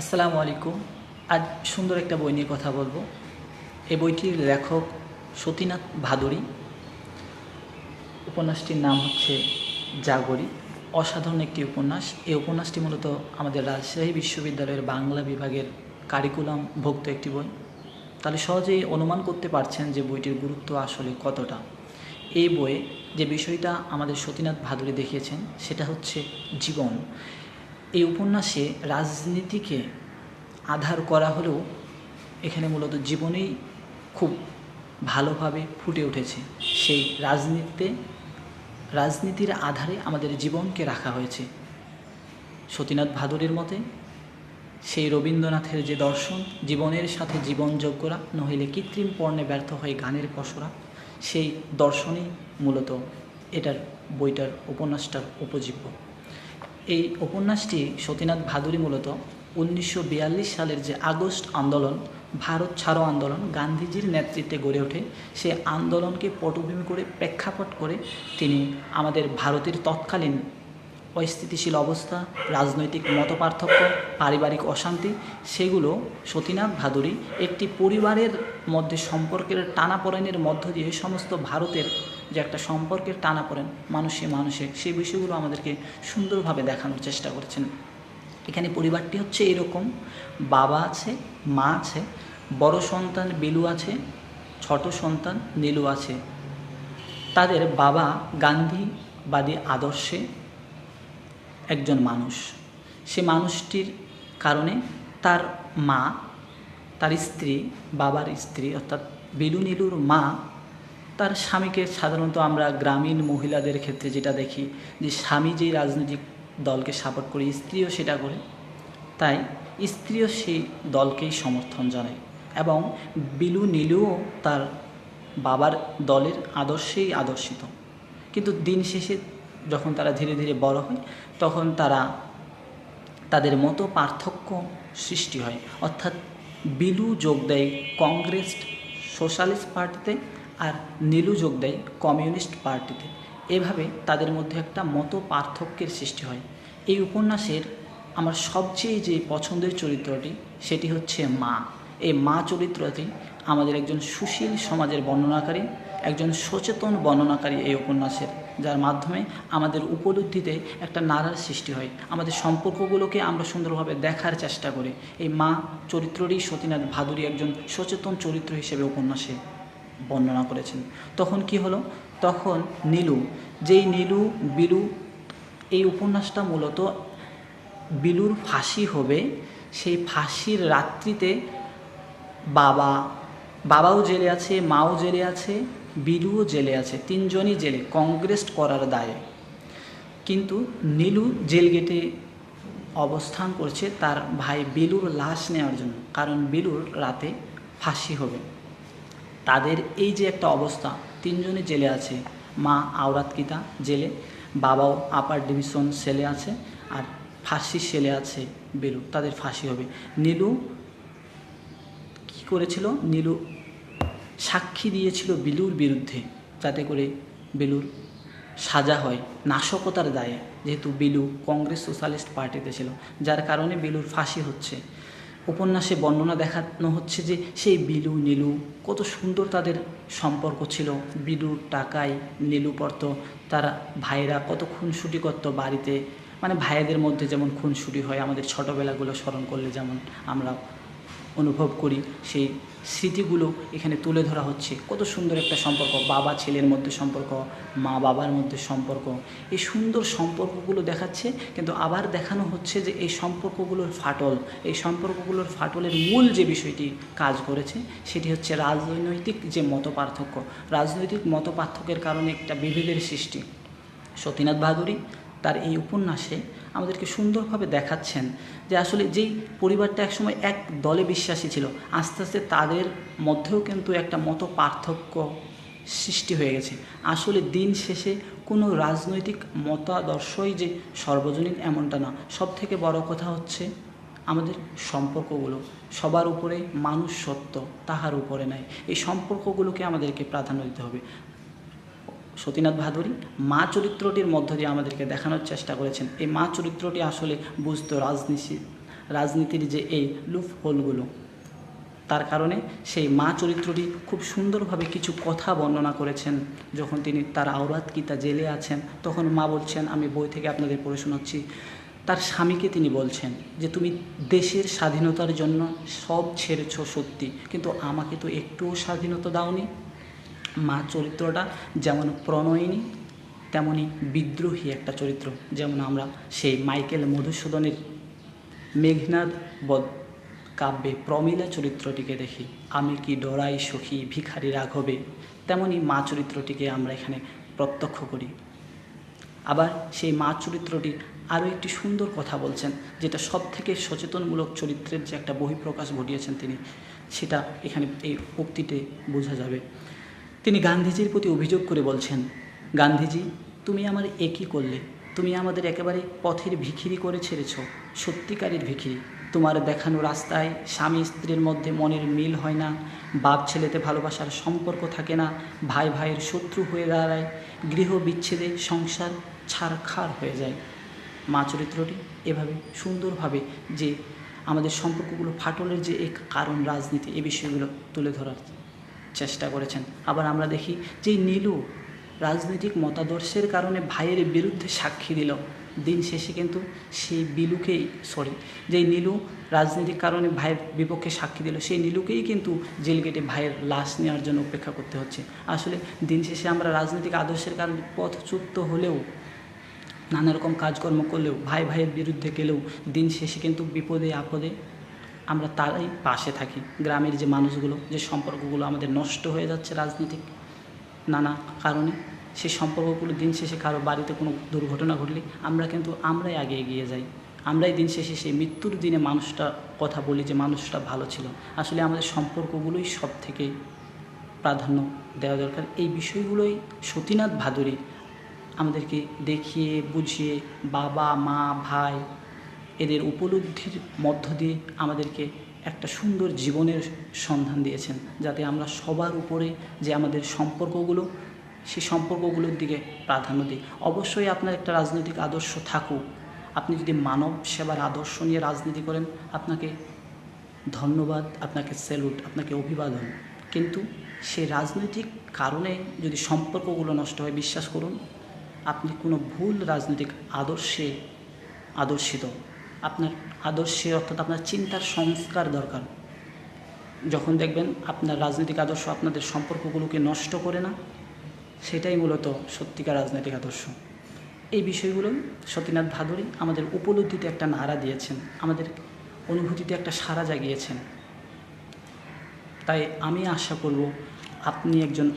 আসসালামু আলাইকুম। আজ সুন্দর একটা বই নিয়ে কথা বলব। এই বইটির লেখক সতীনাথ ভাদুরী উপন্যাসটির নাম হচ্ছে জাগরি। অসাধারণ একটি উপন্যাস। এই উপন্যাসটি মূলত আমাদের রাজশাহী বিশ্ববিদ্যালয়ের বাংলা বিভাগের কারিকুলাম ভুক্ত একটি বই। তাহলে সহজেই অনুমান করতে পারছেন যে বইটির গুরুত্ব আসলে কতটা। এই বইয়ে যে বিষয়টা আমাদের সতীনাথ ভাদুরী দেখিয়েছেন, সেটা হচ্ছে জীবন। এই উপন্যাসে রাজনীতিকে আধার করা হলেও এখানে মূলত জীবনেই খুব ভালোভাবে ফুটে উঠেছে। সেই রাজনীতিতে, রাজনীতির আধারে আমাদের জীবনকে রাখা হয়েছে। সতীনাথ ভাদুরীর মতে, সেই রবীন্দ্রনাথের যে দর্শন, জীবনের সাথে জীবন যোগ করা, নহিলে কৃত্রিম পর্ণে ব্যর্থ হয়ে গানের পসরা সেই দর্শনই মূলত এটার বইটার, উপন্যাসটার উপজীব্য। এই উপন্যাসটি সতীনাথ ভাদুরী মূলত উনিশশো বিয়াল্লিশ সালের যে আগস্ট আন্দোলন, ভারত ছাড়ো আন্দোলন গান্ধীজির নেতৃত্বে গড়ে ওঠে, সে আন্দোলনকে পটভূমি করে প্রেক্ষাপট করে তিনি আমাদের ভারতের তৎকালীন অস্থিতিশীল অবস্থা, রাজনৈতিক মতপার্থক্য, পারিবারিক অশান্তি, সেগুলো সতীনাথ ভাদুরী একটি পরিবারের মধ্যে সম্পর্কের টানাপোড়েনের মধ্য দিয়ে সমস্ত ভারতের যে একটা সম্পর্কের টানাপোড়েন মানুষে মানুষে, সেই বিষয়গুলো আমাদেরকে সুন্দরভাবে দেখানোর চেষ্টা করেছেন। এখানে পরিবারটি হচ্ছে এরকম। বাবা আছে, মা আছে, বড় সন্তান বিলু আছে, ছোট সন্তান নীলু আছে। তাদের বাবা গান্ধীবাদী আদর্শে একজন মানুষ। সে মানুষটির কারণে তার মা, তার স্ত্রী, বাবার স্ত্রী অর্থাৎ বিলু নীলুর মা তার স্বামীকে সাধারণত আমরা গ্রামীণ মহিলাদের ক্ষেত্রে যেটা দেখি, যে স্বামী যেই রাজনৈতিক দলকে সাপোর্ট করে, স্ত্রীও সেটা করে, তাই স্ত্রীও সেই দলকেই সমর্থন জানায় এবং বিলু নীলুও তার বাবার দলের আদর্শেই আদর্শিত। কিন্তু দিন শেষে যখন তারা ধীরে ধীরে বড় হয়, তখন তারা তাদের মতো পার্থক্য সৃষ্টি হয়। অর্থাৎ বিলু যোগ দেয় কংগ্রেস সোশ্যালিস্ট পার্টিতে আর নীলু যোগ দেয় কমিউনিস্ট পার্টিতে। এভাবে তাদের মধ্যে একটা মত পার্থক্যের সৃষ্টি হয়। এই উপন্যাসের আমার সবচেয়ে যে পছন্দের চরিত্রটি, সেটি হচ্ছে মা। এই মা চরিত্রটি আমাদের একজন সুশীল সমাজের বর্ণনাকারী, একজন সচেতন বর্ণনাকারী এই উপন্যাসের, যার মাধ্যমে আমাদের উপলব্ধিতে একটা নাড়ার সৃষ্টি হয়। আমাদের সম্পর্কগুলোকে আমরা সুন্দরভাবে দেখার চেষ্টা করি। এই মা চরিত্রটি সতীনাথ ভাদুরী একজন সচেতন চরিত্র হিসেবে উপন্যাসে বর্ণনা করেছেন। তখন কি হলো? তখন নীলু, যেই নীলু, বিলু এই উপন্যাসটা মূলত বিলুর ফাঁসি হবে, সেই ফাঁসির রাত্রিতে বাবা, বাবাও জেলে আছে, মাও জেলে আছে, বিলুও জেলে আছে, তিনজনই জেলে, কংগ্রেস করার দায়ে। কিন্তু নীলু জেল গেটে অবস্থান করছে তার ভাই বিলুর লাশ নেওয়ার জন্য, কারণ বিলুর রাতে ফাঁসি হবে। তাদের এই যে একটা অবস্থা, তিনজনই জেলে আছে। মা আওরাতকিতা জেলে, বাবাও আপার ডিভিশন সেলে আছে আর ফাঁসি সেলে আছে বেলু তাদের ফাঁসি হবে। নীলু কি করেছিল? নীলু সাক্ষী দিয়েছিল বিলুর বিরুদ্ধে যাতে করে বেলুর সাজা হয়, নাশকতার দায়ে। যেহেতু বিলু কংগ্রেস সোশ্যালিস্ট পার্টিতে ছিল, যার কারণে বিলুর ফাঁসি হচ্ছে। উপন্যাসে বর্ণনা দেখানো হচ্ছে যে সেই বিলু নীলু, কত সুন্দর তাদের সম্পর্ক ছিল। বিলুর টাকায় নীলু পড়ত তার ভাইরা কত খুনসুটি করত বাড়িতে। মানে ভাইদের মধ্যে যেমন খুনসুটি হয়, আমাদের ছোটোবেলাগুলো স্মরণ করলে যেমন আমরা অনুভব করি, সেই স্মৃতিগুলো এখানে তুলে ধরা হচ্ছে। কত সুন্দর একটা সম্পর্ক, বাবা ছেলের মধ্যে সম্পর্ক, মা বাবার মধ্যে সম্পর্ক। এই সুন্দর সম্পর্কগুলো দেখাচ্ছে, কিন্তু আবার দেখানো হচ্ছে যে এই সম্পর্কগুলোর ফাটল, এই সম্পর্কগুলোর ফাটলের মূল যে বিষয়টি কাজ করেছে, সেটি হচ্ছে রাজনৈতিক যে মত পার্থক্য রাজনৈতিক মত পার্থক্যের কারণে একটা বিভেদের সৃষ্টি। সতীনাথ বাহাদুরী তার এই উপন্যাসে আমাদেরকে সুন্দরভাবে দেখাচ্ছেন যে আসলে যেই পরিবারটা একসময় এক দলে বিশ্বাসী ছিল, আস্তে আস্তে তাদের মধ্যেও কিন্তু একটা মত পার্থক্য সৃষ্টি হয়ে গেছে। আসলে দিন শেষে কোনো রাজনৈতিক মতাদর্শই যে সর্বজনীন এমনটা না। সব থেকে বড় কথা হচ্ছে আমাদের সম্পর্কগুলো। সবার উপরে মানুষ সত্য, তাহার উপরে নাই। এই সম্পর্কগুলোকে আমাদেরকে প্রাধান্য দিতে হবে। সতীনাথ ভাদুরী মা চরিত্রটির মধ্য দিয়ে আমাদেরকে দেখানোর চেষ্টা করেছেন। এই মা চরিত্রটি আসলে বুঝত রাজনীতি, রাজনীতির যে এই লুপ হোলগুলো তার কারণে সেই মা চরিত্রটি খুব সুন্দরভাবে কিছু কথা বর্ণনা করেছেন। যখন তিনি তার আওরাত কিতা জেলে আছেন, তখন মা বলছেন, আমি বই থেকে আপনাদের পড়ে শোনাচ্ছি। তার স্বামীকে তিনি বলছেন যে, তুমি দেশের স্বাধীনতার জন্য সব ছেড়েছ সত্যি, কিন্তু আমাকে তো একটুও স্বাধীনতা দাওনি। মা চরিত্রটা যেমন প্রণয়িনী, তেমনি বিদ্রোহী একটা চরিত্র। যেমন আমরা সেই মাইকেল মধুসূদনের মেঘনাদ বধ কাব্যে প্রমিলা চরিত্রটিকে দেখি। আমি কি ডরাই সখী ভিখারি রাঘবে? তেমনি মা চরিত্রটিকে আমরা এখানে প্রত্যক্ষ করি। আবার সেই মা চরিত্রটি আরও একটি সুন্দর কথা বলছেন, যেটা সব থেকে সচেতনমূলক চরিত্রের যে একটা বহিঃপ্রকাশ ঘটিয়েছেন তিনি, সেটা এখানে এই উক্তিতে বোঝা যাবে। তিনি গান্ধীজির প্রতি অভিযোগ করে বলছেন, গান্ধীজি, তুমি আমার একই করলে। তুমি আমাদের একেবারে পথের ভিখিরি করে ছেড়েছ, সত্যিকারের ভিখিরি। তোমার দেখানো রাস্তায় স্বামী স্ত্রীর মধ্যে মনের মিল হয় না, বাপ ছেলেতে ভালোবাসার সম্পর্ক থাকে না, ভাই ভাইয়ের শত্রু হয়ে দাঁড়ায়, গৃহ বিচ্ছেদে সংসার ছাড়খাড় হয়ে যায়। মা চরিত্রটি এভাবে সুন্দরভাবে যে আমাদের সম্পর্কগুলো ফাটলের যে এক কারণ রাজনীতি, এ বিষয়গুলো তুলে ধরার চেষ্টা করেছেন। আবার আমরা দেখি যে নীলু রাজনৈতিক মতাদর্শের কারণে ভাইয়ের বিরুদ্ধে সাক্ষী দিল। দিন শেষে কিন্তু সেই বিলুকেই সরি যেই নীলু রাজনৈতিক কারণে ভাইয়ের বিপক্ষে সাক্ষী দিল, সেই নীলুকেই কিন্তু জেল গেটে ভাইয়ের লাশ নেওয়ার জন্য অপেক্ষা করতে হচ্ছে। আসলে দিন শেষে আমরা রাজনৈতিক আদর্শের কারণে পথচ্যুত হলেও, নানা রকম কাজকর্ম করলেও, ভাই ভাইয়ের বিরুদ্ধে গেলেও, দিন শেষে কিন্তু বিপদে আপদে আমরা তারাই পাশে থাকি। গ্রামের যে মানুষগুলো, যে সম্পর্কগুলো আমাদের নষ্ট হয়ে যাচ্ছে রাজনৈতিক নানা কারণে, সেই সম্পর্কগুলো দিন শেষে কারও বাড়িতে কোনো দুর্ঘটনা ঘটলে আমরা কিন্তু আমরাই আগে এগিয়ে যাই। আমরাই দিন শেষে সেই মৃত্যুর দিনে মানুষটা কথা বলি যে মানুষটা ভালো ছিল। আসলে আমাদের সম্পর্কগুলোই সব থেকে প্রাধান্য দেওয়া দরকার। এই বিষয়গুলোই সতীনাথ ভাদুরী আমাদেরকে দেখিয়ে, বুঝিয়ে বাবা, মা, ভাই এদের উপলব্ধির মধ্য দিয়ে আমাদেরকে একটা সুন্দর জীবনের সন্ধান দিয়েছেন, যাতে আমরা সবার উপরে যে আমাদের সম্পর্কগুলো, সেই সম্পর্কগুলোর দিকে প্রাধান্য দিই। অবশ্যই আপনার একটা রাজনৈতিক আদর্শ থাকুক। আপনি যদি মানব সেবার আদর্শ নিয়ে রাজনীতি করেন, আপনাকে ধন্যবাদ, আপনাকে স্যালুট আপনাকে অভিবাদন। কিন্তু সেই রাজনৈতিক কারণে যদি সম্পর্কগুলো নষ্ট হয়, বিশ্বাস করুন, আপনি কোনো ভুল রাজনৈতিক আদর্শে আদর্শিত। আপনার আদর্শে, অর্থাৎ আপনার চিন্তার সংস্কার দরকার। যখন দেখবেন আপনার রাজনৈতিক আদর্শ আপনাদের সম্পর্কগুলোকে নষ্ট করে না, সেটাই মূলত সত্যিকার রাজনৈতিক আদর্শ। এই বিষয়গুলো সতীনাথ ভাদুরী আমাদের উপলব্ধিতে একটা নাড়া দিয়েছেন, আমাদের অনুভূতিতে একটা সাড়া জাগিয়েছেন। তাই আমি আশা করব আপনি একজন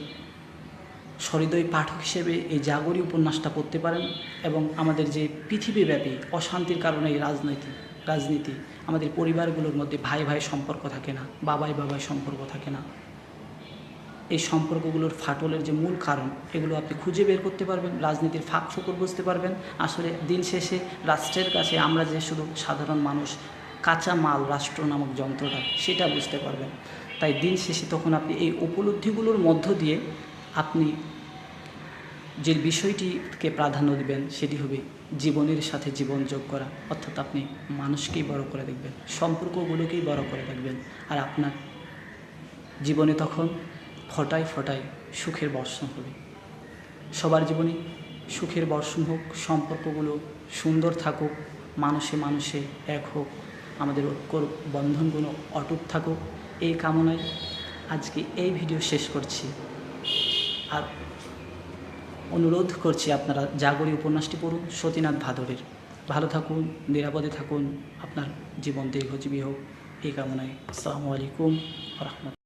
সহৃদয় পাঠক হিসেবে এই জাগরী উপন্যাসটা পড়তে পারেন এবং আমাদের যে পৃথিবীব্যাপী অশান্তির কারণে এই রাজনীতি রাজনীতি, আমাদের পরিবারগুলোর মধ্যে ভাই ভাই সম্পর্ক থাকে না, বাবাই বাবাই সম্পর্ক থাকে না। এই সম্পর্কগুলোর ফাটলের যে মূল কারণ, এগুলো আপনি খুঁজে বের করতে পারবেন, রাজনীতির ফাঁক ফোকর বুঝতে পারবেন। আসলে দিন শেষে রাষ্ট্রের কাছে আমরা যে শুধু সাধারণ মানুষ, কাঁচা মাল রাষ্ট্র নামক যন্ত্রটা, সেটা বুঝতে পারবেন। তাই দিন শেষে তখন আপনি এই উপলব্ধিগুলোর মধ্য দিয়ে আপনি যে বিষয়টিকে প্রাধান্য দেবেন, সেটি হবে জীবনের সাথে জীবন যোগ করা। অর্থাৎ আপনি মানুষকেই বড় করে দেখবেন, সম্পর্কগুলোকেই বড় করে দেখবেন। আর আপনার জীবনে তখন ফটায় ফটায় সুখের বর্ষণ হবে। সবার জীবনে সুখের বর্ষণ হোক, সম্পর্কগুলো সুন্দর থাকুক, মানুষে মানুষে এক হোক, আমাদের ঐক্যর বন্ধনগুলো অটুট থাকুক, এই কামনায় আজকে এই ভিডিও শেষ করছি। আর অনুরোধ করছি আপনারা জাগরী উপন্যাসটি পড়ুন, সতীনাথ ভাদরের। ভালো থাকুন, নিরাপদে থাকুন। আপনার জীবন দীর্ঘজীবী হোক। এই কামনায় আসসালামু আলাইকুম রহমত